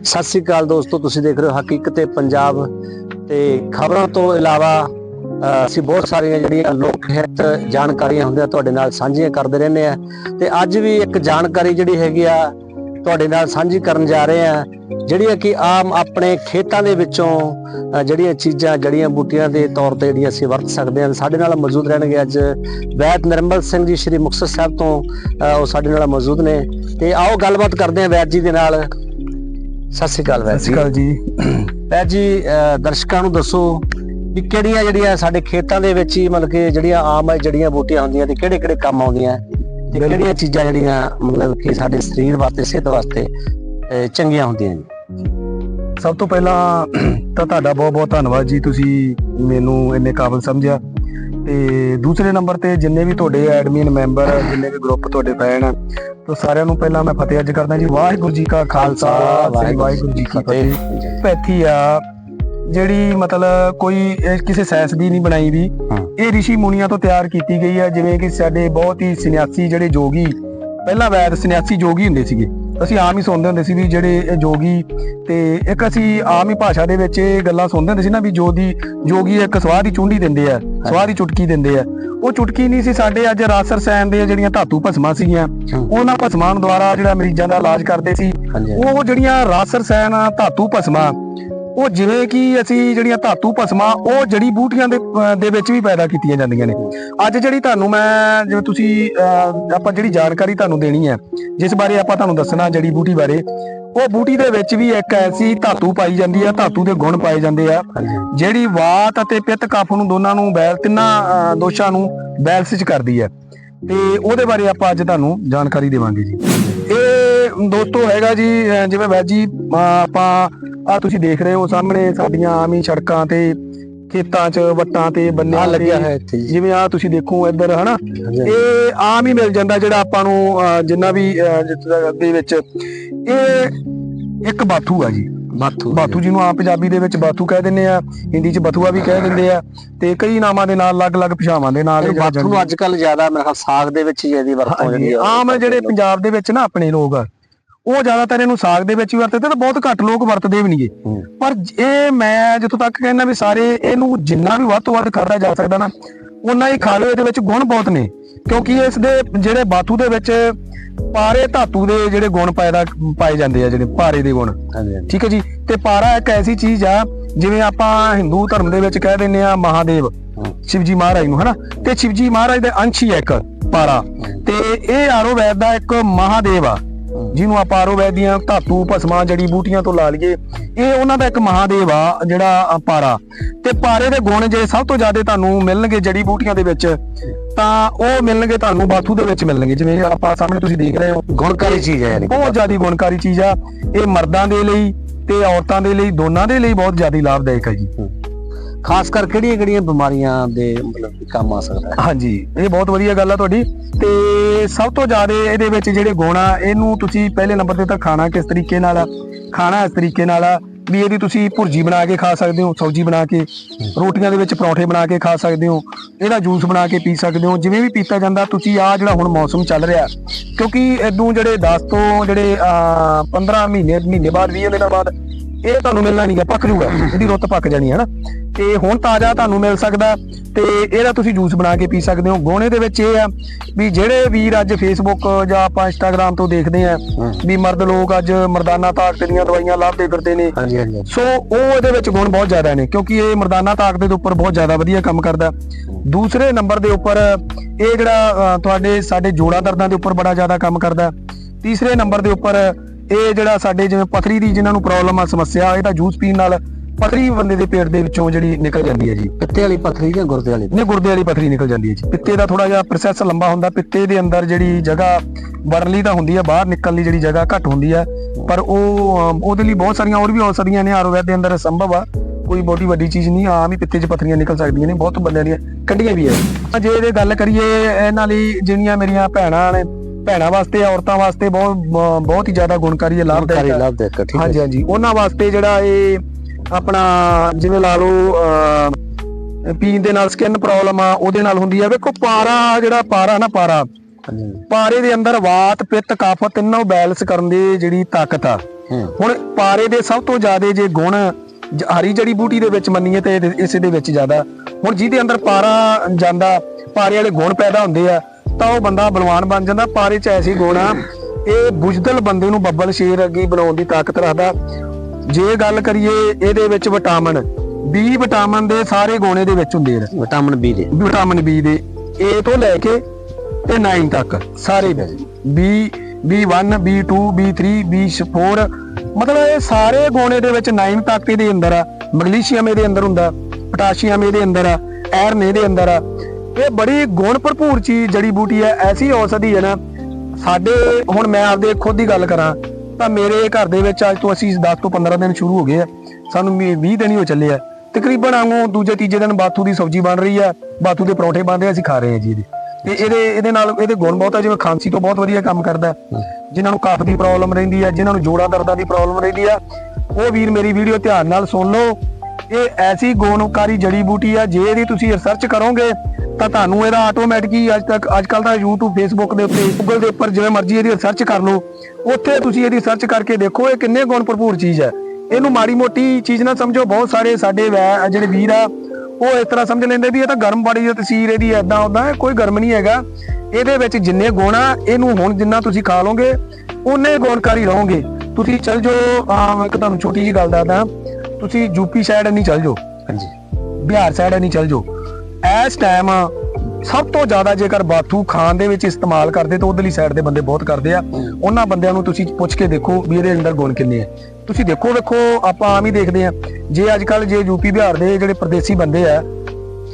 ਸਤਿ ਸ੍ਰੀ ਅਕਾਲ ਦੋਸਤੋ ਤੁਸੀਂ ਦੇਖ ਰਹੇ ਹੋ ਹਕੀਕਤ ਪੰਜਾਬ। ਤੇ ਖਬਰਾਂ ਤੋਂ ਇਲਾਵਾ ਅ, ਅਸੀਂ ਬਹੁਤ ਸਾਰੀਆਂ ਜਿਹੜੀਆਂ ਲੋਕ ਹਿੱਤ ਜਾਣਕਾਰੀਆਂ ਹੁੰਦੀਆਂ ਤੁਹਾਡੇ ਨਾਲ ਸਾਂਝੀਆਂ ਕਰਦੇ ਰਹਿੰਦੇ ਆ ਤੇ ਅੱਜ ਵੀ ਇੱਕ ਜਾਣਕਾਰੀ ਜਿਹੜੀ ਹੈਗੀ ਆ ਤੁਹਾਡੇ ਨਾਲ ਸਾਂਝੀ ਕਰਨ ਜਾ ਰਹੇ ਆ ਜਿਹੜੀਆਂ ਕਿ ਆਮ ਆਪਣੇ ਖੇਤਾਂ ਦੇ ਵਿੱਚੋਂ ਜਿਹੜੀਆਂ ਚੀਜ਼ਾਂ ਜੜੀਆਂ ਬੂਟੀਆਂ ਦੇ ਤੌਰ ਤੇ ਜਿਹੜੀਆਂ ਅਸੀਂ ਵਰਤ ਸਕਦੇ ਹਾਂ ਸਾਡੇ ਨਾਲ ਮੌਜੂਦ ਰਹਿਣਗੇ ਅੱਜ ਵੈਦ ਨਿਰਮਲ ਸਿੰਘ ਜੀ ਸ਼੍ਰੀ ਮੁਕਤਸਰ ਸਾਹਿਬ ਤੋਂ ਅ, ਉਹ ਸਾਡੇ ਨਾਲ ਮੌਜੂਦ ਨੇ। ਤੇ ਆਓ ਗੱਲਬਾਤ ਕਰਦੇ ਹਾਂ ਵੈਦ ਜੀ ਦੇ ਨਾਲ। ਸਤਿ ਸ਼੍ਰੀ ਅਕਾਲ ਵੈਦ ਸਤਿ ਜੀ। ਸ਼੍ਰੀ ਅਕਾਲ ਜੀ। ਵੈਦ ਜੀ ਦਰਸ਼ਕਾਂ ਨੂੰ ਦੱਸੋ ਵੀ ਕਿਹੜੀਆਂ ਜਿਹੜੀਆਂ ਸਾਡੇ ਖੇਤਾਂ ਦੇ ਵਿੱਚ ਹੀ ਮਤਲਬ ਕਿ ਜਿਹੜੀਆਂ ਆਮ ਜੜੀਆਂ ਬੂਟੀਆਂ ਹੁੰਦੀਆਂ ਤੇ ਕਿਹੜੇ ਕਿਹੜੇ ਕੰਮ ਆਉਂਦੀਆਂ ਤੇ। ਕਿਹੜੀਆਂ ਚੀਜ਼ਾਂ ਜਿਹੜੀਆਂ ਮਤਲਬ ਕਿ ਸਾਡੇ ਸਰੀਰ ਵਾਸਤੇ ਸਿਹਤ ਵਾਸਤੇ ਚੰਗੀਆਂ ਹੁੰਦੀਆਂ ਜੀ? ਸਭ ਤੋਂ ਪਹਿਲਾਂ ਤਾਂ ਤੁਹਾਡਾ ਬਹੁਤ ਬਹੁਤ ਧੰਨਵਾਦ ਜੀ। ਤੁਸੀਂ ਮੈਨੂੰ ਇੰਨੇ ਕਾਬਿਲ ਸਮਝਿਆ। ਤੇ ਦੂਸਰੇ ਨੰਬਰ ਤੇ ਜਿੰਨੇ ਵੀ ਤੁਹਾਡੇ ਐਡਮਿਨ ਮੈਂਬਰ ਜਿੰਨੇ ਵੀ ਗਰੁੱਪ ਤੁਹਾਡੇ ਫੈਨ ਆ ਤੋਂ ਸਾਰਿਆਂ ਨੂੰ ਪਹਿਲਾਂ ਮੈਂ ਫਤਿਹ ਅੱਜ ਕਰਦਾ ਜੀ ਵਾਹਿਗੁਰੂ ਜੀ ਕਾ ਖਾਲਸਾ ਸ੍ਰੀ ਵਾਹਿਗੁਰੂ ਜੀ ਕੀ ਫਤਿਹ। ਪੈਥੀ ਆ ਜਿਹੜੀ ਮਤਲਬ ਕੋਈ ਕਿਸੇ ਸਾਇੰਸ ਦੀ ਨਹੀਂ ਬਣਾਈ ਵੀ। ਇਹ ਰਿਸ਼ੀ ਮੁਨੀਆਂ ਤੋਂ ਤਿਆਰ ਕੀਤੀ ਗਈ ਹੈ ਜਿਵੇਂ ਕਿ ਸਾਡੇ ਬਹੁਤ ਹੀ ਸੰਨਿਆਸੀ ਜਿਹੜੇ ਜੋਗੀ ਪਹਿਲਾਂ ਵੈਦ ਸੰਨਿਆਸੀ ਜੋਗੀ ਹੁੰਦੇ ਸੀਗੇ। ਅਸੀਂ ਆਮ ਹੀ ਸੁਣਦੇ ਹੁੰਦੇ ਸੀ ਵੀ ਜਿਹੜੇ ਜੋਗੀ ਤੇ ਇੱਕ ਅਸੀਂ ਆਮ ਹੀ ਭਾਸ਼ਾ ਦੇ ਵਿੱਚ ਇਹ ਗੱਲਾਂ ਸੁਣਦੇ ਹੁੰਦੇ ਸੀ ਨਾ ਵੀ ਜੋਦੀ ਜੋਗੀ ਇੱਕ ਸਵਾਹ ਦੀ ਚੁੰਡੀ ਦਿੰਦੇ ਆ ਸਵਾਹ ਦੀ ਚੁਟਕੀ ਦਿੰਦੇ ਆ। ਉਹ ਚੁਟਕੀ ਨਹੀਂ ਸੀ ਸਾਡੇ ਅੱਜ ਰਾਸ ਰਸਾਇਣ ਦੇ ਜਿਹੜੀਆਂ ਧਾਤੂ ਭਸਮਾਂ ਸੀਗੀਆਂ ਉਹਨਾਂ ਭਸਮਾਂ ਦੁਆਰਾ ਜਿਹੜਾ ਮਰੀਜ਼ਾਂ ਦਾ ਇਲਾਜ ਕਰਦੇ ਸੀ। ਉਹ ਜਿਹੜੀਆਂ ਰਸ ਰਸਾਇਣ ਧਾਤੂ ਭਸਮਾਂ ਉਹ ਜਿਵੇਂ ਕਿ ਅਸੀਂ ਜਿਹੜੀਆਂ ਧਾਤੂ ਭਸਮਾਂ ਉਹ ਜੜੀ ਬੂਟੀਆਂ ਦੇ ਦੇ ਵਿੱਚ ਵੀ ਪੈਦਾ ਕੀਤੀਆਂ ਜਾਂਦੀਆਂ ਨੇ। ਅੱਜ ਜਿਹੜੀ ਤੁਹਾਨੂੰ ਮੈਂ ਜਿਵੇਂ ਤੁਸੀਂ ਆਪਾਂ ਜਿਹੜੀ ਜਾਣਕਾਰੀ ਤੁਹਾਨੂੰ ਦੇਣੀ ਹੈ ਜਿਸ ਬਾਰੇ ਆਪਾਂ ਤੁਹਾਨੂੰ ਦੱਸਣਾ ਜੜੀ ਬੂਟੀ ਬਾਰੇ ਉਹ ਬੂਟੀ ਦੇ ਵਿੱਚ ਵੀ ਇੱਕ ਐਸੀ ਧਾਤੂ ਪਾਈ ਜਾਂਦੀ ਹੈ ਧਾਤੂ ਦੇ ਗੁਣ ਪਾਏ ਜਾਂਦੇ ਆ। ਜਿਹੜੀ ਵਾਤ ਅਤੇ ਪਿੱਤ ਕਫ ਨੂੰ ਦੋਨਾਂ ਨੂੰ ਬੈਲ ਤਿੰਨਾਂ ਦੋਸ਼ਾਂ ਨੂੰ ਬੈਲੈਂਸ ਚ ਕਰਦੀ ਹੈ। ਤੇ ਉਹਦੇ ਬਾਰੇ ਆਪਾਂ ਅੱਜ ਤੁਹਾਨੂੰ ਜਾਣਕਾਰੀ ਦੇਵਾਂਗੇ ਜੀ। ਦੋਸਤੋ ਹੈਗਾ ਜੀ ਜਿਵੇਂ ਵੈਦ ਜੀ ਅਹ, ਆਪਾਂ ਆ ਤੁਸੀਂ ਦੇਖ ਰਹੇ ਹੋ ਸਾਹਮਣੇ ਸਾਡੀਆਂ ਆਮ ਹੀ ਸੜਕਾਂ ਤੇ ਖੇਤਾਂ 'ਚ ਵੱਟਾਂ ਤੇ ਆ ਬੰਨਿਆਂ ਲੱਗਿਆ ਹੈ ਇੱਥੇ ਜਿਵੇਂ ਆ ਤੁਸੀਂ ਦੇਖੋ ਇੱਧਰ ਹਨਾ? ਇਹ ਆਮ ਹੀ ਮਿਲ ਜਾਂਦਾ ਜਿਹੜਾ ਆਪਾਂ ਨੂੰ ਜਿੰਨਾ ਵੀ ਦੇ ਵਿੱਚ। ਇਹ ਇੱਕ ਬਾਥੂ ਆ ਜੀ। ਬਾਥੂ ਬਾਥੂ ਜਿਹਨੂੰ ਆਪ ਪੰਜਾਬੀ ਦੇ ਵਿੱਚ ਬਾਥੂ ਕਹਿ ਦਿੰਦੇ ਆ ਹਿੰਦੀ 'ਚ ਬਥੂਆ ਵੀ ਕਹਿ ਦਿੰਦੇ ਆ ਤੇ ਕਈ ਨਾਮਾਂ ਦੇ ਨਾਲ ਅਲੱਗ-ਅਲੱਗ ਭਾਸ਼ਾਵਾਂ ਦੇ ਨਾਲ ਇਹ ਬਾਥੂ ਨੂੰ ਅੱਜ ਕੱਲ ਜ਼ਿਆਦਾ ਮੇਰੇ ਖਿਆਲ ਸਾਗ ਦੇ ਵਿੱਚ ਹੀ ਇਹਦੀ ਵਰਤੋਂ ਜਿਹੜੀ ਆ ਆਮ ਜਿਹੜੇ ਪੰਜਾਬ ਦੇ ਵਿੱਚ ਨਾ ਆਪਣੇ ਲੋਕ ਆ। ਉਹ ਜ਼ਿਆਦਾਤਰ ਇਹਨੂੰ ਸਾਗ ਦੇ ਵਿੱਚ ਹੀ ਵਰਤਦੇ ਤੇ ਬਹੁਤ ਘੱਟ ਲੋਕ ਵਰਤਦੇ ਵੀ ਨਹੀਂਗੇ। ਪਰ ਇਹ ਮੈਂ ਜਿੱਥੋਂ ਤੱਕ ਕਹਿੰਦਾ ਵੀ ਸਾਰੇ ਇਹਨੂੰ ਜਿੰਨਾ ਵੀ ਵੱਧ ਤੋਂ ਵੱਧ ਖਾਦਾ ਜਾ ਸਕਦਾ ਨਾ ਉਹਨਾਂ ਹੀ ਖਾ ਲਓ ਇਹਦੇ ਵਿੱਚ ਗੁਣ ਬਹੁਤ ਨੇ। ਕਿਉਂਕਿ ਇਸ ਦੇ ਜਿਹੜੇ ਬਾਥੂ ਦੇ ਵਿੱਚ ਪਾਰੇ ਧਾਤੂ ਦੇ ਜਿਹੜੇ ਗੁਣ ਪੈਦਾ ਪਾਏ ਜਾਂਦੇ ਆ ਜਿਹੜੇ ਪਾਰੇ ਦੇ ਗੁਣ। ਠੀਕ ਹੈ ਜੀ? ਤੇ ਪਾਰਾ ਇੱਕ ਐਸੀ ਚੀਜ਼ ਆ ਜਿਵੇਂ ਆਪਾਂ ਹਿੰਦੂ ਧਰਮ ਦੇ ਵਿੱਚ ਕਹਿ ਦਿੰਦੇ ਆ ਮਹਾਦੇਵ। ਸ਼ਿਵਜੀ ਮਹਾਰਾਜ ਨੂੰ ਹਨਾ? ਤੇ ਸ਼ਿਵਜੀ ਮਹਾਰਾਜ ਦੇ ਅੰਸ਼ ਹੀ ਇੱਕ ਪਾਰਾ। ਤੇ ਇਹ ਆਰੋਵੈਦ ਦਾ ਇੱਕ ਮਹਾਦੇਵ ਆ। ਜਿਹਨੂੰ ਆਪਾਂ ਆਰੋਵੈਦ ਦੀਆਂ ਧਾਤੂ ਭਸਮਾਂ ਜੜੀ ਬੂਟੀਆਂ ਤੋਂ ਲਾ ਲਈਏ ਇਹ ਉਹਨਾਂ ਦਾ ਇੱਕ ਮਹਾਦੇਵ ਆ ਜਿਹੜਾ ਪਾਰਾ। ਤੇ ਪਾਰੇ ਦੇ ਗੁਣ ਜੇ ਸਭ ਤੋਂ ਜ਼ਿਆਦਾ ਤੁਹਾਨੂੰ ਮਿਲਣਗੇ ਜੜੀ ਬੂਟੀਆਂ ਦੇ ਵਿੱਚ ਤਾਂ ਉਹ ਮਿਲਣਗੇ ਤੁਹਾਨੂੰ ਬਾਥੂ ਦੇ ਵਿੱਚ ਮਿਲਣਗੇ। ਜਿਵੇਂ ਆਪਾਂ ਸਾਹਮਣੇ ਤੁਸੀਂ ਦੇਖ ਰਹੇ ਹੋ ਗੁਣਕਾਰੀ ਚੀਜ਼ ਹੈ ਯਾਨੀ। ਬਹੁਤ ਜ਼ਿਆਦਾ ਗੁਣਕਾਰੀ ਚੀਜ਼ ਆ। ਇਹ ਮਰਦਾਂ ਦੇ ਲਈ ਤੇ ਔਰਤਾਂ ਦੇ ਲਈ ਦੋਨਾਂ ਦੇ ਲਈ ਬਹੁਤ ਜ਼ਿਆਦਾ ਲਾਭਦਾਇਕ ਹੈ ਜੀ। ਖਾਸ ਕਰ ਕਿਹੜੀਆਂ ਕਿਹੜੀਆਂ ਬਿਮਾਰੀਆਂ ਦੇ ਮਤਲਬ ਕੰਮ ਆ ਸਕਦਾ ਹੈ? ਹਾਂਜੀ ਇਹ ਬਹੁਤ ਵਧੀਆ ਗੱਲ ਆ ਤੁਹਾਡੀ। ਤੇ ਸਭ ਤੋਂ ਜ਼ਿਆਦਾ ਇਹਦੇ ਵਿੱਚ ਜਿਹੜੇ ਗੁਣ ਆ ਇਹਨੂੰ ਤੁਸੀਂ ਪਹਿਲੇ ਨੰਬਰ ਤੇ ਤਾਂ ਖਾਣਾ ਕਿਸ ਤਰੀਕੇ ਨਾਲ ਆ? ਖਾਣਾ ਇਸ ਤਰੀਕੇ ਨਾਲ ਆ ਵੀ ਇਹਦੀ ਤੁਸੀਂ ਭੁਰਜੀ ਬਣਾ ਕੇ ਖਾ ਸਕਦੇ ਹੋ ਸਬਜ਼ੀ ਬਣਾ ਕੇ ਰੋਟੀਆਂ ਦੇ ਵਿੱਚ ਪਰੌਂਠੇ ਬਣਾ ਕੇ ਖਾ ਸਕਦੇ ਹੋ ਇਹਦਾ ਜੂਸ ਬਣਾ ਕੇ ਪੀ ਸਕਦੇ ਹੋ ਜਿਵੇਂ ਵੀ ਪੀਤਾ ਜਾਂਦਾ ਤੁਸੀਂ ਆ ਜਿਹੜਾ ਹੁਣ ਮੌਸਮ ਚੱਲ ਰਿਹਾ ਕਿਉਂਕਿ ਇਦੋਂ ਜਿਹੜੇ 10 ਤੋਂ ਜਿਹੜੇ ਅਹ, 15 ਮਹੀਨੇ ਮਹੀਨੇ ਬਾਅਦ 20 ਦਿਨਾਂ ਬਾਅਦ ਇਹ ਤੁਹਾਨੂੰ ਮਿਲਣਾ ਨਹੀਂਗਾ ਪੱਕ ਜੂਗਾ ਇਹਦੀ ਰੁੱਤ ਪੱਕ ਜਾਣੀ ਹੈ ਨਾ। ਤੇ ਹੁਣ ਤਾਜ਼ਾ ਤੁਹਾਨੂੰ ਮਿਲ ਸਕਦਾ ਤੇ ਇਹਦਾ ਤੁਸੀਂ ਜੂਸ ਬਣਾ ਕੇ ਪੀ ਸਕਦੇ ਹੋ। ਗੋਣੇ ਦੇ ਵਿੱਚ ਇਹ ਆ ਵੀ ਜਿਹੜੇ ਵੀਰ ਅੱਜ ਫੇਸਬੁੱਕ ਜਾਂ ਆਪਾਂ ਇੰਸਟਾਗ੍ਰam ਤੋਂ ਦੇਖਦੇ ਆ ਵੀ ਮਰਦ ਲੋਕ ਅੱਜ ਮਰਦਾਨਾ ਤਾਕਤ ਦੀਆਂ ਦਵਾਈਆਂ ਲੱਭਦੇ ਫਿਰਦੇ ਨੇ। ਹਾਂਜੀ ਹਾਂਜੀ ਹਾਂਜੀ। ਸੋ ਉਹ ਇਹਦੇ ਵਿੱਚ ਗੁਣ ਬਹੁਤ ਜ਼ਿਆਦਾ ਨੇ ਕਿਉਂਕਿ ਇਹ ਮਰਦਾਨਾ ਤਾਕਤ ਦੇ ਉੱਪਰ ਬਹੁਤ ਜ਼ਿਆਦਾ ਵਧੀਆ ਕੰਮ ਕਰਦਾ ਦੂਸਰੇ ਨੰਬਰ ਦੇ ਉੱਪਰ ਇਹ ਜਿਹੜਾ ਤੁਹਾਡੇ ਸਾਡੇ ਜੋੜਾਂ ਦਰਦਾਂ ਦੇ ਉੱਪਰ ਬੜਾ ਜ਼ਿਆਦਾ ਕੰਮ ਕਰਦਾ ਤੀਸਰੇ ਨੰਬਰ ਦੇ ਉੱਪਰ ਇਹ ਜਿਹੜਾ ਸਾਡੇ ਜਿਵੇਂ ਪਥਰੀ ਦੀ ਜਿਨ੍ਹਾਂ ਨੂੰ ਪ੍ਰੋਬਲਮ ਆ ਸਮੱਸਿਆ ਇਹਦਾ ਜੂਸ ਪੀਣ ਨਾਲ ਪਥਰੀ ਬੰਦੇ ਦੇ ਪੇਟ ਦੇ ਵਿੱਚੋਂ ਜਿਹੜੀ ਨਿਕਲ ਜਾਂਦੀ ਹੈ ਜੀ। ਪਿੱਤੇ ਵਾਲੀ ਪਥਰੀ ਜਾਂ ਗੁਰਦੇ ਵਾਲੀ? ਨੇ ਗੁਰਦੇ ਵਾਲੀ ਪਥਰੀ ਨਿਕਲ ਜਾਂਦੀ ਹੈ ਜੀ। ਪਿੱਤੇ ਦਾ ਥੋੜਾ ਜਿਹਾ ਪ੍ਰੋਸੈਸ ਲੰਬਾ ਹੁੰਦਾ ਪਿੱਤੇ ਦੇ ਅੰਦਰ ਜਿਹੜੀ ਜਗ੍ਹਾ ਵੜਨ ਲਈ ਤਾਂ ਹੁੰਦੀ ਹੈ ਬਾਹਰ ਨਿਕਲਣ ਲਈ ਜਿਹੜੀ ਜਗ੍ਹਾ ਘੱਟ ਹੁੰਦੀ ਹੈ ਪਰ ਉਹ ਉਹਦੇ ਲਈ ਬਹੁਤ ਸਾਰੀਆਂ ਹੋਰ ਵੀ ਔਸ਼ਧੀਆਂ ਨੇ ਆਯੁਰਵੈਦ ਦੇ ਅੰਦਰ ਸੰਭਵ ਆ। ਕੋਈ ਬਹੁਤੀ ਵੱਡੀ ਚੀਜ਼ ਨਹੀਂ ਆਮ ਹੀ ਪਿੱਤੇ 'ਚ ਪਥਰੀਆਂ ਨਿਕਲ ਸਕਦੀਆਂ ਨੇ ਬਹੁਤ ਬੰਦਿਆਂ ਦੀਆਂ ਕੱਢੀਆਂ ਵੀ ਹੈ। ਜੇ ਇਹਦੇ ਗੱਲ ਕਰੀਏ ਇਹਨਾਂ ਲਈ ਜਿਹੜੀਆਂ ਮੇਰੀਆਂ ਭੈਣਾਂ ਨੇ ਭੈਣਾਂ ਵਾਸਤੇ ਔਰਤਾਂ ਵਾਸਤੇ ਬਹੁਤ ਬਹੁਤ ਹੀ ਜ਼ਿਆਦਾ ਗੁਣਕਾਰੀ ਹੈ ਲਾਭਦਾਇਕ ਹੈ ਲਾਭਦਾਇਕ ਹੈ, ਠੀਕ ਹੈ ਹਾਂਜੀ ਹਾਂਜੀ। ਉਹਨਾਂ ਵਾਸਤੇ ਜਿਹੜਾ ਇਹ ਆਪਣਾ ਜਿਵੇਂ ਲਾ ਲਓ ਪੀਣ ਦੇ ਨਾਲ ਸਕਿਨ ਪ੍ਰੋਬਲਮ ਆ ਉਹਦੇ ਨਾਲ ਹੁੰਦੀ ਆ। ਵੇਖੋ ਪਾਰਾ ਜਿਹੜਾ ਪਾਰਾ ਨਾ ਪਾਰਾ ਪਾਰੇ ਦੇ ਅੰਦਰ ਵਾਤ ਪਿੱਤ ਕਫ ਤਿੰਨੋਂ ਬੈਲੈਂਸ ਕਰਨ ਦੀ ਜਿਹੜੀ ਤਾਕਤ ਆ। ਹੁਣ ਪਾਰੇ ਦੇ ਸਭ ਤੋਂ ਜ਼ਿਆਦਾ ਜੇ ਗੁਣ ਹਰੀ ਜੜੀ ਬੂਟੀ ਦੇ ਵਿੱਚ ਮੰਨੀਏ ਤੇ ਇਸੇ ਦੇ ਵਿੱਚ ਜ਼ਿਆਦਾ। ਹੁਣ ਜਿਹਦੇ ਅੰਦਰ ਪਾਰਾ ਜਾਂਦਾ ਪਾਰੇ ਵਾਲੇ ਗੁਣ ਪੈਦਾ ਹੁੰਦੇ ਆ। ਤਾਂ ਉਹ ਬੰਦਾ ਬਲਵਾਨ ਬਣ ਜਾਂਦਾ ਪਾਰੇ ਚ ਐਸੀ ਗੁਣ ਇਹ ਬੁਜਦਲ ਬੰਦੇ ਨੂੰ ਬੱਬਲ ਸ਼ੇਰ ਅੱਗੇ ਬਣਾਉਣ ਦੀ ਤਾਕਤ ਰੱਖਦਾ। ਜੇ ਗੱਲ ਕਰੀਏ ਇਹਦੇ ਵਿੱਚ ਵਿਟਾਮਿਨ ਬੀ ਵਿਟਾਮਿਨ ਦੇ ਸਾਰੇ ਗੁਣ ਇਹਦੇ ਵਿੱਚ ਹੁੰਦੇ ਨੇ। ਵਿਟਾਮਿਨ ਬੀ ਦੇ। ਵਿਟਾਮਿਨ ਬੀ ਦੇ A ਤੋਂ ਲੈ ਕੇ ਤੇ 9 ਤੱਕ ਸਾਰੇ B B1 B2 B3 B4 ਮਤਲਬ ਇਹ ਸਾਰੇ ਗੁਣ ਇਹਦੇ ਵਿੱਚ 9 ਤੱਕ ਇਹਦੇ ਅੰਦਰ ਆ। ਮੈਗਨੀਸ਼ੀਅਮ ਇਹਦੇ ਅੰਦਰ ਹੁੰਦਾ ਪੋਟਾਸ਼ੀਅਮ ਇਹਦੇ ਅੰਦਰ ਆ ਆਇਰਨ ਇਹਦੇ ਅੰਦਰ ਆ। ਇਹ ਬੜੀ ਗੁਣ ਭਰਪੂਰ ਚੀਜ਼ ਜੜੀ ਬੂਟੀ ਹੈ ਐਸੀ ਔਸ਼ਧੀ ਹੈ ਨਾ। ਸਾਡੇ ਹੁਣ ਮੈਂ ਆਪਦੇ ਖੁਦ ਦੀ ਗੱਲ ਕਰਾਂ ਤਾਂ ਮੇਰੇ ਘਰ ਦੇ ਵਿੱਚ ਅੱਜ ਤੋਂ ਅਸੀਂ 10 ਤੋਂ 15 ਦਿਨ ਸ਼ੁਰੂ ਹੋ ਗਏ ਆ। ਸਾਨੂੰ 20 ਦਿਨ ਹੀ ਹੋ ਚੱਲੇ ਆ। ਤਕਰੀਬਨ ਆਂਗੂ ਦੂਜੇ ਤੀਜੇ ਦਿਨ ਬਾਥੂ ਦੀ ਸਬਜ਼ੀ ਬਣ ਰਹੀ ਆ ਬਾਥੂ ਦੇ ਪਰੌਂਠੇ ਬਣ ਰਹੇ ਅਸੀਂ ਖਾ ਰਹੇ ਆ ਜੀ ਇਹਦੇ। ਤੇ ਇਹਦੇ ਇਹਦੇ ਨਾਲ ਇਹਦੇ ਗੁਣ ਬਹੁਤ ਆ ਜਿਵੇਂ ਖਾਂਸੀ ਤੋਂ ਬਹੁਤ ਵਧੀਆ ਕੰਮ ਕਰਦਾ। ਜਿਨ੍ਹਾਂ ਨੂੰ ਕਫ ਦੀ ਪ੍ਰੋਬਲਮ ਰਹਿੰਦੀ ਆ ਜਿਨ੍ਹਾਂ ਨੂੰ ਜੋੜਾਂ ਦਰਦਾਂ ਦੀ ਪ੍ਰੋਬਲਮ ਰਹਿੰਦੀ ਆ ਉਹ ਵੀਰ ਮੇਰੀ ਵੀਡੀਓ ਧਿਆਨ ਨਾਲ ਸੁਣ ਲਓ। ਇਹ ਐਸੀ ਗੁਣਕਾਰੀ ਜੜੀ ਬੂਟੀ ਆ, ਜੇ ਇਹਦੀ ਤੁਸੀਂ ਰਿਸਰਚ ਕਰੋਗੇ, ਤਾਂ ਤੁਹਾਨੂੰ ਇਹਦਾ ਆਟੋਮੈਟਿਕ ਹੀ ਅੱਜ ਤੱਕ, ਅੱਜ ਕੱਲ ਦਾ YouTube, Facebook ਦੇ ਉੱਤੇ, Google ਦੇ ਉੱਪਰ ਜਿਵੇਂ ਮਰਜ਼ੀ ਇਹਦੀ ਰਿਸਰਚ ਕਰ ਲਓ। ਉੱਥੇ ਤੁਸੀਂ ਇਹਦੀ ਸਰਚ ਕਰਕੇ ਦੇਖੋ ਇਹ ਕਿੰਨੇ ਗੁਣ ਭਰਪੂਰ ਚੀਜ਼ ਹੈ ਇਹਨੂੰ ਮਾੜੀ ਮੋਟੀ ਚੀਜ਼ ਨਾ ਸਮਝੋ, ਬਹੁਤ ਸਾਰੇ ਸਾਡੇ ਵੈ- ਜਿਹੜੇ ਵੀਰ ਆ, ਉਹ ਇਸ ਤਰ੍ਹਾਂ ਸਮਝ ਲੈਂਦੇ ਵੀ ਇਹ ਤਾਂ ਗਰਮ ਬਾੜੀ ਦੀ ਤਸੀਰ ਇਹਦੀ ਐਦਾਂ ਉਦਾਂ ਕੋਈ ਗਰਮ ਨਹੀਂ ਹੈਗਾ। ਇਹਦੇ ਵਿੱਚ ਜਿੰਨੇ ਗੁਣ ਆ, ਇਹਨੂੰ ਹੁਣ ਜਿੰਨਾ ਤੁਸੀਂ ਖਾ ਲਓਗੇ ਉਹਨੇ ਗੁਣਕਾਰੀ ਰਹੋਗੇ। ਤੁਸੀਂ ਚੱਲ ਜਾਓ ਇੱਕ ਤੁਹਾਨੂੰ ਛੋਟੀ ਜੀ ਗੱਲ ਦੱਸਦਾ। ਤੁਸੀਂ ਯੂਪੀ ਸਾਈਡ ਨਹੀਂ ਚੱਲ ਜਾਓ। ਹਾਂਜੀ। ਬਿਹਾਰ ਸਾਈਡ ਨਹੀਂ ਚੱਲ ਜਾਓ। ਇਸ ਟਾਈਮ ਸਭ ਤੋਂ ਜ਼ਿਆਦਾ ਜੇਕਰ ਬਾਥੂ ਖਾਣ ਦੇ ਵਿੱਚ ਇਸਤੇਮਾਲ ਕਰਦੇ ਤਾਂ ਉਧਰਲੀ ਸਾਈਡ ਦੇ ਬੰਦੇ ਬਹੁਤ ਕਰਦੇ ਆ। ਉਹਨਾਂ ਬੰਦਿਆਂ ਨੂੰ ਤੁਸੀਂ ਪੁੱਛ ਕੇ ਦੇਖੋ ਵੀ ਇਹਦੇ ਅੰਦਰ ਗੁਣ ਕਿੰਨੇ ਆ। ਤੁਸੀਂ ਦੇਖੋ ਵੇਖੋ ਆਪਾਂ ਆਮ ਹੀ ਦੇਖਦੇ ਆ। ਜੇ ਅੱਜ ਕੱਲ ਜੇ ਯੂਪੀ ਬਿਹਾਰ ਦੇ ਜਿਹੜੇ ਪ੍ਰਦੇਸੀ ਬੰਦੇ ਆ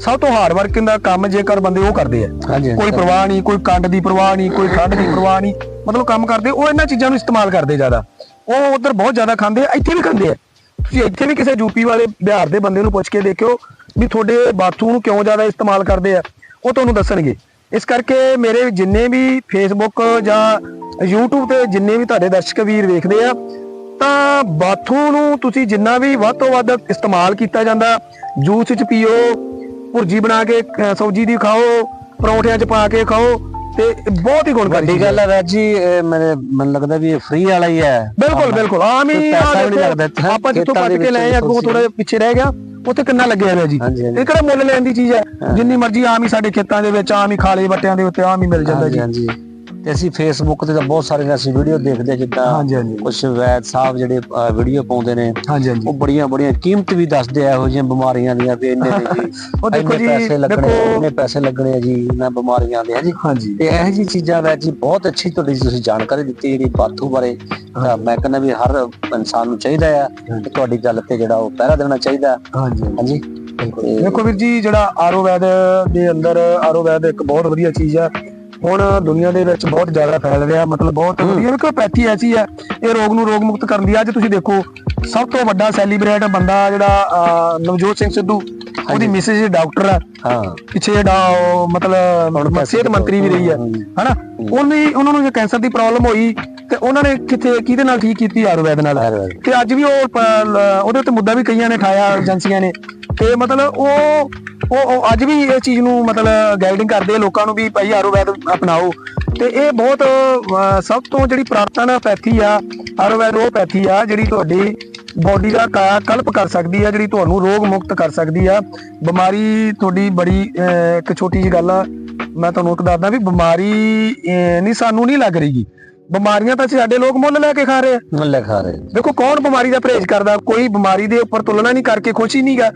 ਸਭ ਤੋਂ ਹਾਰਡ ਵਰਕਿੰਗ ਦਾ ਕੰਮ ਜੇਕਰ ਬੰਦੇ ਉਹ ਕਰਦੇ ਆ। ਕੋਈ ਪਰਵਾਹ ਨਹੀਂ ਕੋਈ ਕੰਡ ਦੀ ਪਰਵਾਹ ਨਹੀਂ ਕੋਈ ਠੰਡ ਦੀ ਪਰਵਾਹ ਨਹੀਂ। ਮਤਲਬ ਕੰਮ ਕਰਦੇ ਉਹ ਇਹਨਾਂ ਚੀਜ਼ਾਂ ਨੂੰ ਇਸਤੇਮਾਲ ਕਰਦੇ ਜ਼ਿਆਦਾ। ਉਹ ਉਧਰ ਬਹੁਤ ਜ਼ਿਆਦਾ ਖਾਂਦੇ ਆ ਇੱਥੇ ਵੀ ਖਾਂਦੇ ਆ। ਤੁਸੀਂ ਇੱਥੇ ਵੀ ਕਿਸੇ ਯੂਪੀ ਵਾਲੇ ਬਿਹਾਰ ਦੇ ਬੰਦੇ ਨੂੰ ਪੁੱਛ ਕੇ ਦੇਖਿਓ ਵੀ ਤੁਹਾਡੇ ਬਾਥਰੂਮ ਨੂੰ ਕਿਉਂ ਜ਼ਿਆਦਾ ਇਸਤੇਮਾਲ ਕਰਦੇ ਆ, ਉਹ ਤੁਹਾਨੂੰ ਦੱਸਣਗੇ। ਇਸ ਕਰਕੇ ਮੇਰੇ ਜਿੰਨੇ ਵੀ ਫੇਸਬੁੱਕ ਜਾਂ YouTube ਤੇ ਜਿੰਨੇ ਵੀ ਤੁਹਾਡੇ ਦਰਸ਼ਕ ਵੀਰ ਵੇਖਦੇ ਆ, ਤਾਂ ਬਾਥੂ ਨੂੰ ਤੁਸੀਂ ਜਿੰਨਾ ਵੀ ਵੱਧ ਤੋਂ ਵੱਧ ਇਸਤੇਮਾਲ ਕੀਤਾ ਜਾਂਦਾ, ਜੂਸ ਚ ਪੀਓ, ਭੁਰਜੀ ਬਣਾ ਕੇ ਸਬਜ਼ੀ ਦੀ ਖਾਓ, ਪਰੌਂਠਿਆਂ ਚ ਪਾ ਕੇ ਖਾਓ ਤੇ ਬਹੁਤ ਹੀ ਗੁਣਕਾਰੀ ਵੱਡੀ ਗੱਲ ਹੈ ਵੈਦ ਜੀ ਇਹ ਮੇਰੇ ਮੈਨੂੰ ਲੱਗਦਾ ਵੀ ਇਹ ਫ੍ਰੀ ਵਾਲਾ ਹੀ ਹੈ। ਬਿਲਕੁਲ ਬਿਲਕੁਲ। ਆਮ ਹੀ ਪੈਸਾ ਵੀ ਨਹੀਂ ਲੱਗਦਾ ਇੱਥੇ, ਆਪਾਂ ਜਿੱਥੋਂ ਖੇਤਾਂ ਕੱਟ ਕੇ ਲਏ ਆ ਅੱਗੋਂ ਥੋੜਾ ਪਿੱਛੇ ਰਹਿ ਗਿਆ ਉੱਥੇ ਕਿੰਨਾ ਲੱਗਿਆ ਹੋਇਆ ਜੀ? ਹਾਂਜੀ, ਹਾਂਜੀ। ਇਹ ਕਿਹੜਾ ਮੁੱਲ ਲੈਣ ਦੀ ਚੀਜ਼ ਹੈ? ਜਿੰਨੀ ਮਰਜ਼ੀ ਆਮ ਹੀ ਸਾਡੇ ਖੇਤਾਂ ਦੇ ਵਿੱਚ ਆਮ ਹੀ ਖਾਲੇ ਵੱਟਿਆਂ ਦੇ ਉੱਤੇ ਆਮ ਹੀ ਮਿਲ ਜਾਂਦਾ ਜੀ। ਹਾਂਜੀ ਹਾਂਜੀ। ਤੇ ਅਸੀਂ ਫੇਸਬੁੱਕ ਤੇ ਤਾਂ ਬਹੁਤ ਸਾਰੀਆਂ ਅਸੀਂ ਵੀਡੀਓ ਦੇਖਦੇ ਜਿੱਦਾਂ। ਕੁਝ ਵੈਦ ਸਾਹਿਬ ਜਿਹੜੇ ਵੀਡੀਓ ਪਾਉਂਦੇ ਨੇ ਉਹ ਬੜੀਆਂ ਬੜੀਆਂ ਕੀਮਤ ਵੀ ਦੱਸਦੇ ਆ ਇਹੋ ਜਿਹੀਆਂ ਬਿਮਾਰੀਆਂ ਦੀਆਂ ਵੀ ਇੰਨੇ ਨੇ ਜੀ ਉਹ ਦੇਖੋ ਜੀ, ਪੈਸੇ ਲੱਗਣੇ ਇੰਨੇ ਪੈਸੇ ਲੱਗਣੇ ਆ ਜੀ ਇਹਨਾਂ ਬਿਮਾਰੀਆਂ ਦੇ ਹਾਂਜੀ। ਤੇ ਇਹੋ ਜਿਹੀ ਚੀਜ਼ਾਂ ਵਿੱਚ ਜੀ ਬਹੁਤ ਅੱਛੀ ਤੁਹਾਡੀ ਤੁਸੀਂ ਜਾਣਕਾਰੀ ਦਿੱਤੀ ਜਿਹੜੀ ਬਾਥੂ ਬਾਰੇ। ਮੈਂ ਕਹਿੰਦਾ ਵੀ ਹਰ ਇਨਸਾਨ ਨੂੰ ਚਾਹੀਦਾ ਆ ਕਿ ਤੁਹਾਡੀ ਗੱਲ ਤੇ ਜਿਹੜਾ ਉਹ ਪਹਿਰਾ ਦੇਣਾ ਚਾਹੀਦਾ। ਹਾਂਜੀ ਹਾਂਜੀ। ਦੇਖੋ ਵੀਰ ਜੀ ਜਿਹੜਾ ਆਰੋਵੈਦ ਦੇ ਅੰਦਰ ਆਰੋਵੈਦ ਇੱਕ ਬਹੁਤ ਵਧੀਆ ਚੀਜ਼ ਆ। ਹੁਣ ਦੁਨੀਆ ਦੇ ਵਿੱਚ ਬਹੁਤ ਜ਼ਿਆਦਾ ਫੈਲ ਰਿਹਾ ਮਤਲਬ ਬਹੁਤ ਵਧੀਆ ਕਿਉਂਕਿ ਪੈਥੀ ਐਸੀ ਹੈ ਇਹ ਰੋਗ ਨੂੰ ਰੋਗ ਮੁਕਤ ਕਰਨ ਦੀ ਅੱਜ ਤੁਸੀਂ ਦੇਖੋ ਸਭ ਤੋਂ ਵੱਡਾ ਸੈਲੀਬ੍ਰੇਟ ਬੰਦਾ ਜਿਹੜਾ ਨਵਜੋਤ ਸਿੰਘ ਸਿੱਧੂ ਉਹਦੀ ਮਿਸਿਸ ਡਾਕਟਰ ਆ ਹਾਂ। ਪਿੱਛੇ ਜਿਹੜਾ ਮਤਲਬ ਸਿਹਤ ਮੰਤਰੀ ਵੀ ਰਹੀ ਹੈ। ਹਨਾ? ਉਹਨੇ ਉਹਨਾਂ ਨੂੰ ਜੇ ਕੈਂਸਰ ਦੀ ਪ੍ਰੋਬਲਮ ਹੋਈ ਤੇ ਉਹਨਾਂ ਨੇ ਕਿੱਥੇ ਕਿਹਦੇ ਨਾਲ ਠੀਕ ਕੀਤੀ? ਆਯੁਰਵੈਦ ਨਾਲ। ਤੇ ਅੱਜ ਵੀ ਉਹ ਉਹਦੇ ਉੱਤੇ ਮੁੱਦਾ ਵੀ ਕਈਆਂ ਨੇ ਠਾਇਆ ਏਜੰਸੀਆਂ ਨੇ। ਤੇ ਮਤਲਬ ਉਹ ਉਹ ਉਹ ਅੱਜ ਵੀ ਇਹ ਚੀਜ਼ ਨੂੰ ਮਤਲਬ ਗਾਈਡਿੰਗ ਕਰਦੇ ਆ ਲੋਕਾਂ ਨੂੰ ਵੀ ਭਾਈ ਆਯੁਰਵੈਦ ਅਪਣਾਓ। ਤੇ ਇਹ ਬਹੁਤ ਸਭ ਤੋਂ ਜਿਹੜੀ ਪ੍ਰਾਪਤਨ ਪੈਥੀ ਆ ਆਯੁਰਵੈਦ ਉਹ ਪੈਥੀ ਆ ਜਿਹੜੀ ਤੁਹਾਡੀ ਬੋਡੀ ਦਾ ਕਾਇਆ ਕਲਪ ਕਰ ਸਕਦੀ ਆ ਜਿਹੜੀ ਤੁਹਾਨੂੰ ਰੋਗ ਮੁਕਤ ਕਰ ਸਕਦੀ ਆ। ਬਿਮਾਰੀ ਤੁਹਾਡੀ ਬੜੀ ਇੱਕ ਛੋਟੀ ਜਿਹੀ ਗੱਲ ਆ ਮੈਂ ਤੁਹਾਨੂੰ ਇੱਕ ਦੱਸਦਾ ਵੀ ਬਿਮਾਰੀ ਨਹੀਂ ਸਾਨੂੰ ਨਹੀਂ ਲੱਗ ਰਹੀਗੀ। ਬਿਮਾਰੀਆਂ ਤਾਂ ਸਾਡੇ ਲੋਕ ਮੁੱਲ ਲੈ ਕੇ ਖਾ ਰਹੇ ਆ। ਮੱਲੇ ਖਾ ਰਹੇ ਦੇਖੋ ਕੌਣ ਬਿਮਾਰੀ ਦਾ ਪਰਹੇਜ਼ ਕਰਦਾ? ਕੋਈ ਬਿਮਾਰੀ ਦੇ ਉੱਪਰ ਤੁਲਨਾ ਨਹੀਂ ਕਰਕੇ ਖੁਸ਼ ਹੀ ਨਹੀਂਗਾ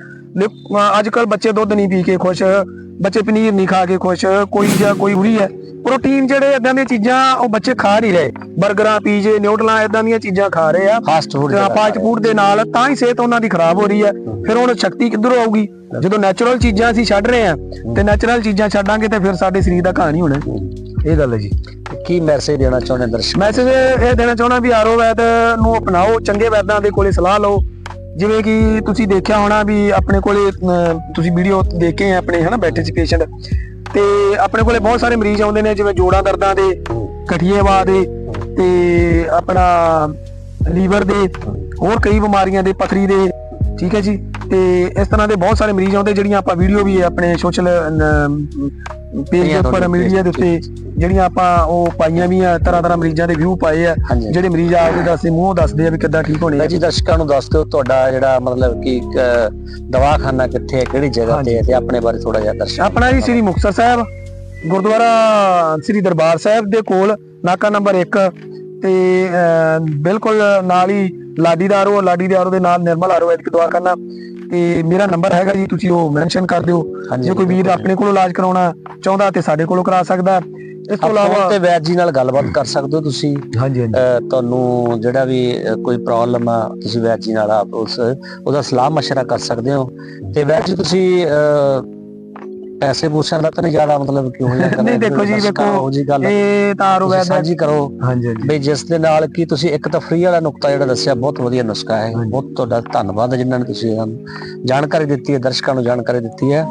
ਅੱਜ ਕੱਲ ਬੱਚੇ ਦੁੱਧ ਨਹੀਂ ਪੀ ਕੇ ਖੁਸ਼ ਬੱਚੇ ਪਨੀਰ ਨਹੀਂ ਖਾ ਕੇ ਖੁਸ਼ ਕੋਈ ਜਾਂ ਕੋਈ ਉਰੀ ਹੈ। ਪ੍ਰੋਟੀਨ ਜਿਹੜੇ ਇਦਾਂ ਦੀਆਂ ਚੀਜ਼ਾਂ ਉਹ ਬੱਚੇ ਖਾ ਨਹੀਂ ਰਹੇ। 버ਗਰਾਂ ਪੀਜੇ ਨਿਊਡਲਾਂ ਇਦਾਂ ਦੀਆਂ ਚੀਜ਼ਾਂ ਖਾ ਰਹੇ ਆ। ਫਾਸਟ ਫੂਡ ਫਾਸਟ ਫੂਡ ਦੇ ਨਾਲ ਤਾਂ ਹੀ ਸਿਹਤ ਉਹਨਾਂ ਦੀ ਖਰਾਬ ਹੋ ਰਹੀ ਹੈ। ਫਿਰ ਹੁਣ ਸ਼ਕਤੀ ਕਿੱਧਰੋਂ ਆਊਗੀ? ਜਦੋਂ ਨੈਚੁਰਲ ਚੀਜ਼ਾਂ ਅਸੀਂ ਛੱਡ ਰਹੇ ਆ ਤੇ ਨੈਚੁਰਲ ਚੀਜ਼ਾਂ ਛੱਡਾਂਗੇ ਤੇ ਫਿਰ ਸਾਡੇ ਸਰੀਰ ਦਾ ਹੀ ਹੋਣਾ। ਇਹ ਗੱਲ ਹੈ ਜੀ। ਕੀ ਮੈਸੇਜ ਦੇਣਾ ਚਾਹੁੰਦੇ ਦਰਸ਼ਕ ਮੈਸੇਜ ਇਹ ਦੇਣਾ ਚਾਹੁੰਦਾ ਵੀ ਆਰੋਵੈਦ ਨੂੰ ਅਪਣਾਓ ਚੰਗੇ ਵੈਦਾਂ ਦੇ ਕੋਲੇ ਸਲਾਹ ਲਓ। ਜਿਵੇਂ ਕਿ ਤੁਸੀਂ ਦੇਖਿਆ ਹੋਣਾ ਵੀ ਆਪਣੇ ਕੋਲੇ ਅਮ, ਤੁਸੀਂ ਵੀਡੀਓ ਦੇਖੇ ਆ ਆਪਣੇ ਹਨਾ ਬੈਠੇ ਸੀ ਪੇਸ਼ੈਂਟ ਤੇ ਆਪਣੇ ਕੋਲੇ ਬਹੁਤ ਸਾਰੇ ਮਰੀਜ਼ ਆਉਂਦੇ ਨੇ ਜਿਵੇਂ ਜੋੜਾਂ ਦਰਦਾਂ ਦੇ ਗਠੀਏਵਾ ਦੇ ਤੇ ਆਪਣਾ ਲੀਵਰ ਦੇ ਹੋਰ ਕਈ ਬਿਮਾਰੀਆਂ ਦੇ ਪਥਰੀ ਦੇ ਠੀਕ ਹੈ ਜੀ? ਤੇ ਇਸ ਤਰ੍ਹਾਂ ਦੇ ਬਹੁਤ ਸਾਰੇ ਮਰੀਜ਼ ਆਉਂਦੇ ਜਿਹੜੀਆਂ ਆਪਾਂ ਵੀਡੀਓ ਵੀ ਆਪਣੇ ਸੋਸ਼ਲ ਪੇਜ ਦੇ ਉੱਪਰ ਮੀਡੀਆ ਦੇ ਉੱਤੇ ਜਿਹੜੀਆਂ ਆਪਾਂ ਉਹ ਪਾਈਆਂ ਵੀ ਆ ਤਰ੍ਹਾਂ ਤਰ੍ਹਾਂ ਮਰੀਜ਼ਾਂ ਦੇ ਵਿਊ ਪਾਏ ਆ। ਜਿਹੜੇ ਮਰੀਜ਼ ਆ ਕੇ ਦੱਸਦੇ ਮੂੰਹੋਂ ਦੱਸਦੇ ਆ ਵੀ ਕਿੱਦਾਂ ਠੀਕ ਹੋਣੇ ਆ। ਜੀ ਦਰਸ਼ਕਾਂ ਨੂੰ ਦੱਸ ਦਿਓ ਤੁਹਾਡਾ ਜਿਹੜਾ ਮਤਲਬ ਕਿ ਦਵਾਖਾਨਾ ਕਿੱਥੇ ਹੈ ਕਿਹੜੀ ਜਗ੍ਹਾ ਤੇ ਹੈ ਤੇ ਆਪਣੇ ਬਾਰੇ ਥੋੜਾ ਜਿਹਾ ਦਰਸ਼ਕ ਆਪਣਾ ਜੀ ਸ੍ਰੀ ਮੁਕਤਸਰ ਸਾਹਿਬ ਗੁਰਦੁਆਰਾ ਸ੍ਰੀ ਦਰਬਾਰ ਸਾਹਿਬ ਦੇ ਕੋਲ ਨਾਕਾ ਨੰਬਰ 1 ਤੇ ਬਿਲਕੁਲ ਨਾਲ ਹੀ ਲਾਡੀ ਦਾ ਆਰੋ ਲਾਡੀ ਦੇ ਆਰੋ ਦੇ ਨਾਲ ਨਿਰਮਲ ਆਯੁਰਵੈਦਿਕ ਦਵਾਖਾਨਾ ਤੇ ਮੇਰਾ ਨੰਬਰ ਹੈਗਾ ਜੀ ਤੁਸੀਂ ਉਹ ਮੈਂਸ਼ਨ ਕਰ ਦਿਓ ਹਾਂਜੀ, ਜੇ ਕੋਈ ਵੀਰ ਆਪਣੇ ਕੋਲੋਂ ਇਲਾਜ ਕਰਾਉਣਾ ਚਾਹੁੰਦਾ ਤੇ ਸਾਡੇ ਕੋਲੋਂ ਕਰਾ ਸਕਦਾ ਇਸ ਤੋਂ ਇਲਾਵਾ ਇਲਾਵਾ ਤੇ ਵੈਦ ਜੀ ਨਾਲ ਗੱਲਬਾਤ ਕਰ ਸਕਦੇ ਹੋ ਤੁਸੀਂ ਹਾਂਜੀ ਹਾਂਜੀ ਅਹ, ਤੁਹਾਨੂੰ ਜਿਹੜਾ ਵੀ ਅਹ, ਕੋਈ ਪ੍ਰੋਬਲਮ ਆ ਤੁਸੀਂ ਵੈਦ ਜੀ ਨਾਲ ਆਪ ਉਸ ਉਹਦਾ ਸਲਾਹ مشورہ ਕਰ ਸਕਦੇ ਹੋ ਤੇ ਵੈਦ ਜੀ ਤੁਸੀਂ ਅਹ, ਪੈਸੇ ਪੂਸਿਆਂ ਦਾ ਤਾਂ ਨਹੀਂ ਜ਼ਿਆਦਾ ਮਤਲਬ ਕਿਉਂ ਹੋਇਆ ਨਹੀਂ, ਦੇਖੋ ਜੀ, ਵੇਖੋ, ਇਹ ਤਾਂ ਆਯੁਰਵੈਦ ਸਾਂਝੀ ਕਰੋ ਹਾਂਜੀ ਹਾਂਜੀ। ਬਈ ਜਿਸ ਦੇ ਨਾਲ ਕਿ ਤੁਸੀਂ ਇੱਕ ਤਾਂ ਫ੍ਰੀ ਵਾਲਾ ਨੁਕਤਾ ਜਿਹੜਾ ਦੱਸਿਆ ਬਹੁਤ ਵਧੀਆ ਨੁਸਖਾ ਹੈ। ਬਹੁਤ ਤੁਹਾਡਾ ਧੰਨਵਾਦ ਜਿਨ੍ਹਾਂ ਨੇ ਤੁਸੀਂ ਸਾਨੂੰ ਜਾਣਕਾਰੀ ਦਿੱਤੀ ਹੈ ਦਰਸ਼ਕਾਂ ਨੂੰ ਜਾਣਕਾਰੀ ਦਿੱਤੀ ਹੈ।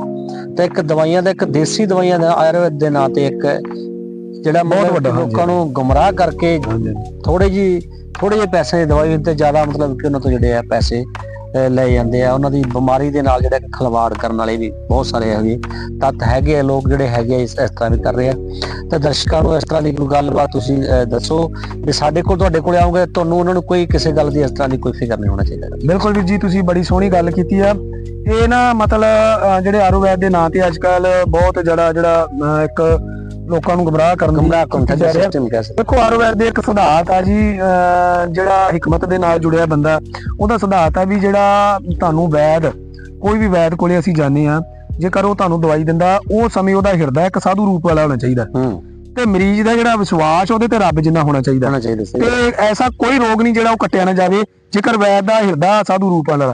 ਤੇ ਇੱਕ ਦਵਾਈਆਂ ਦਾ ਇੱਕ ਦੇਸੀ ਦਵਾਈਆਂ ਦਾ ਆਯੁਰਵੇਦ ਦੇ ਨਾਂ ਤੇ ਇੱਕ ਜਿਹੜਾ ਬਹੁਤ ਵੱਡਾ। ਲੋਕਾਂ ਨੂੰ ਗੁੰਮਰਾਹ ਕਰਕੇ ਥੋੜੇ ਜੀ ਥੋੜੇ ਜਿਹੇ ਪੈਸੇ ਦੀ ਦਵਾਈ ਤੇ ਜ਼ਿਆਦਾ ਮਤਲਬ ਕਿ ਉਹਨਾਂ ਤੋਂ ਜਿਹੜੇ ਆ ਪੈਸੇ ਲੈ ਜਾਂਦੇ ਆ। ਉਹਨਾਂ ਦੀ ਬਿਮਾਰੀ ਦੇ ਨਾਲ ਜਿਹੜਾ ਖਲਵਾੜ ਕਰਨ ਵਾਲੇ ਵੀ ਬਹੁਤ ਸਾਰੇ ਹੈਗੇ। ਤੱਤ ਹੈਗੇ ਆ, ਲੋਕ ਜਿਹੜੇ ਹੈਗੇ ਇਸ ਤਰ੍ਹਾਂ ਵੀ ਕਰ ਰਹੇ ਆ। ਤੇ ਦਰਸ਼ਕਾਂ ਨੂੰ ਇਸ ਤਰ੍ਹਾਂ ਦੀ ਕੋਈ ਗੱਲਬਾਤ ਤੁਸੀਂ ਦੱਸੋ ਵੀ ਸਾਡੇ ਕੋਲ, ਤੁਹਾਡੇ ਕੋਲ ਆਉਂਗੇ ਤੁਹਾਨੂੰ ਉਹਨਾਂ ਨੂੰ ਕੋਈ ਕਿਸੇ ਗੱਲ ਦੀ ਇਸ ਤਰ੍ਹਾਂ ਦੀ ਕੋਈ ਫਿਕਰ ਨਹੀਂ ਹੋਣਾ ਚਾਹੀਦਾ। ਬਿਲਕੁਲ ਵੀਰ ਜੀ, ਤੁਸੀਂ ਬੜੀ ਸੋਹਣੀ ਗੱਲ ਕੀਤੀ ਆ। ਇਹ ਨਾ ਮਤਲਬ ਜਿਹੜੇ ਆਯੁਰਵੈਦ ਦੇ ਨਾਂ ਤੇ ਅੱਜਕੱਲ ਬਹੁਤ ਜਿਹੜਾ ਜਿਹੜਾ ਇੱਕ ਲੋਕਾਂ ਨੂੰ ਗੁੰਮਰਾਹ ਕਰਨ ਦੀ ਗੁੰਮਰਾਹ ਰਹੀ। ਆ। ਸਿਸਟਮ ਕਹਿ ਸਕਦੇ। ਦੇਖੋ ਆਯੁਰਵੈਦ ਦੇ ਇੱਕ ਸਿਧਾਂਤ ਆ ਜੀ ਜਿਹੜਾ ਹਕਮਤ ਦੇ ਨਾਲ ਜੁੜਿਆ ਬੰਦਾ। ਉਹਦਾ ਸਿਧਾਂਤ ਆ ਵੀ ਜਿਹੜਾ ਤੁਹਾਨੂੰ ਵੈਦ ਕੋਈ ਵੀ ਵੈਦ ਕੋਲੇ ਅਸੀਂ ਜਾਂਦੇ ਆ ਜੇਕਰ ਉਹ ਤੁਹਾਨੂੰ ਦਵਾਈ ਦਿੰਦਾ ਉਹ ਸਮੇਂ ਉਹਦਾ ਹਿਰਦਾ ਇੱਕ ਸਾਧੂ ਰੂਪ ਵਾਲਾ ਹੋਣਾ ਚਾਹੀਦਾ। ਤੇ ਮਰੀਜ਼ ਦਾ ਜਿਹੜਾ ਵਿਸ਼ਵਾਸ ਉਹਦੇ ਤੇ ਰੱਬ ਜਿੰਨਾ ਹੋਣਾ ਚਾਹੀਦਾ। ਹੋਣਾ ਚਾਹੀਦਾ ਤੇ ਐਸਾ ਕੋਈ ਰੋਗ ਨਹੀਂ ਜਿਹੜਾ ਉਹ ਕੱਟਿਆ ਨਾ ਜਾਵੇ ਜੇਕਰ ਵੈਦ ਦਾ ਹਿਰਦਾ ਸਾਧੂ ਰੂਪ ਵਾਲਾ।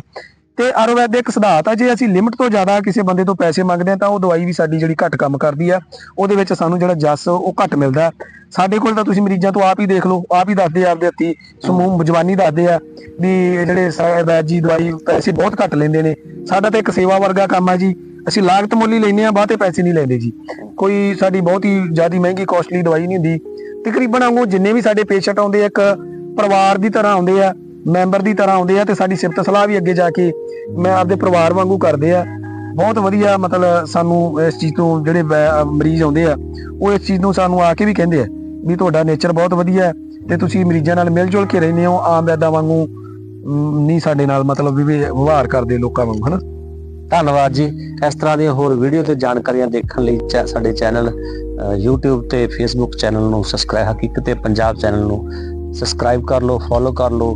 ਤੇ ਆਯੁਰਵੈਦਿਕ ਦੇ ਸਿਧਾਂਤ ਆ ਜੇ ਅਸੀਂ ਲਿਮਟ ਤੋਂ ਜ਼ਿਆਦਾ ਕਿਸੇ ਬੰਦੇ ਤੋਂ ਪੈਸੇ ਮੰਗਦੇ ਆ ਤਾਂ ਉਹ ਦਵਾਈ ਵੀ ਸਾਡੀ ਜਿਹੜੀ ਘੱਟ ਕੰਮ ਕਰਦੀ ਆ, ਉਹਦੇ ਵਿੱਚ ਸਾਨੂੰ ਜਿਹੜਾ ਜਸ ਉਹ ਘੱਟ ਮਿਲਦਾ ਸਾਡੇ ਕੋਲ ਤਾਂ ਤੁਸੀਂ ਮਰੀਜ਼ਾਂ ਤੋਂ ਆਪ ਹੀ ਦੇਖ ਲਓ, ਆਪ ਹੀ ਦੱਸਦੇ ਆ ਆਪਦੇ ਹੱਥੀ, ਸਮੂਹ, ਜਵਾਨੀ ਦੱਸਦੇ ਆ ਵੀ ਜਿਹੜੇ ਸਾ- ਜੀ ਦਵਾਈ ਪੈਸੇ ਬਹੁਤ ਘੱਟ ਲੈਂਦੇ ਨੇ। ਸਾਡਾ ਤਾਂ ਇੱਕ ਸੇਵਾ ਵਰਗਾ ਕੰਮ ਆ ਜੀ। ਅਸੀਂ ਲਾਗਤ ਮੁੱਲ ਹੀ ਲੈਨੇ ਆ ਬਾਤੇ ਪੈਸੇ ਨਹੀਂ ਲੈਂਦੇ ਜੀ। ਕੋਈ ਸਾਡੀ ਬਹੁਤ ਹੀ ਜ਼ਿਆਦਾ ਮਹਿੰਗੀ ਕੋਸਟਲੀ ਦਵਾਈ ਨਹੀਂ ਹੁੰਦੀ। ਤਕਰੀਬਨ ਵਾਂਗੂ ਜਿੰਨੇ ਵੀ ਸਾਡੇ ਪੇਸ਼ੈਂਟ ਆਉਂਦੇ ਆ, ਇੱਕ ਪਰਿਵਾਰ ਦੀ ਤਰ੍ਹਾਂ ਆਉਂਦੇ ਆ ਮੈਂਬਰ ਦੀ ਤਰ੍ਹਾਂ ਆਉਂਦੇ ਆ ਤੇ ਸਾਡੀ ਸਿਫਤ ਸਲਾਹ ਵੀ ਅੱਗੇ ਜਾ ਕੇ ਮੈਂ ਆਪਦੇ ਪਰਿਵਾਰ ਵਾਂਗੂ ਕਰਦੇ ਆ। ਬਹੁਤ ਵਧੀਆ ਮਤਲਬ ਸਾਨੂੰ ਇਸ ਚੀਜ਼ ਤੋਂ ਜਿਹੜੇ ਮਰੀਜ਼ ਆਉਂਦੇ ਆ ਉਹ ਇਸ ਚੀਜ਼ ਨੂੰ ਸਾਨੂੰ ਆ ਕੇ ਵੀ ਕਹਿੰਦੇ ਆ ਵੀ ਤੁਹਾਡਾ ਨੇਚਰ ਬਹੁਤ ਵਧੀਆ ਹੈ ਤੇ ਤੁਸੀਂ ਮਰੀਜ਼ਾਂ ਨਾਲ ਮਿਲ ਜੁਲ ਕੇ ਰਹਿੰਦੇ ਹੋ ਆਮ ਵੈਦਾਂ ਵਾਂਗੂ ਨਹੀਂ ਸਾਡੇ ਨਾਲ ਮਤਲਬ ਵੀ ਵਿਵਹਾਰ ਕਰਦੇ ਲੋਕਾਂ ਵਾਂਗੂ ਹਨਾ? ਧੰਨਵਾਦ ਜੀ। ਇਸ ਤਰ੍ਹਾਂ ਦੀਆਂ ਹੋਰ ਵੀਡੀਓ ਤੇ ਜਾਣਕਾਰੀਆਂ ਦੇਖਣ ਲਈ ਚੈ- ਸਾਡੇ ਚੈਨਲ ਅ, YouTube ਤੇ Facebook ਚੈਨਲ ਨੂੰ ਸਬਸਕ੍ਰਾਈਬ ਹਕੀਕਤ ਤੇ ਪੰਜਾਬ ਚੈਨਲ ਨੂੰ ਸਬਸਕ੍ਰਾਈਬ ਕਰ ਲਓ ਫੋਲੋ ਕਰ ਲਓ।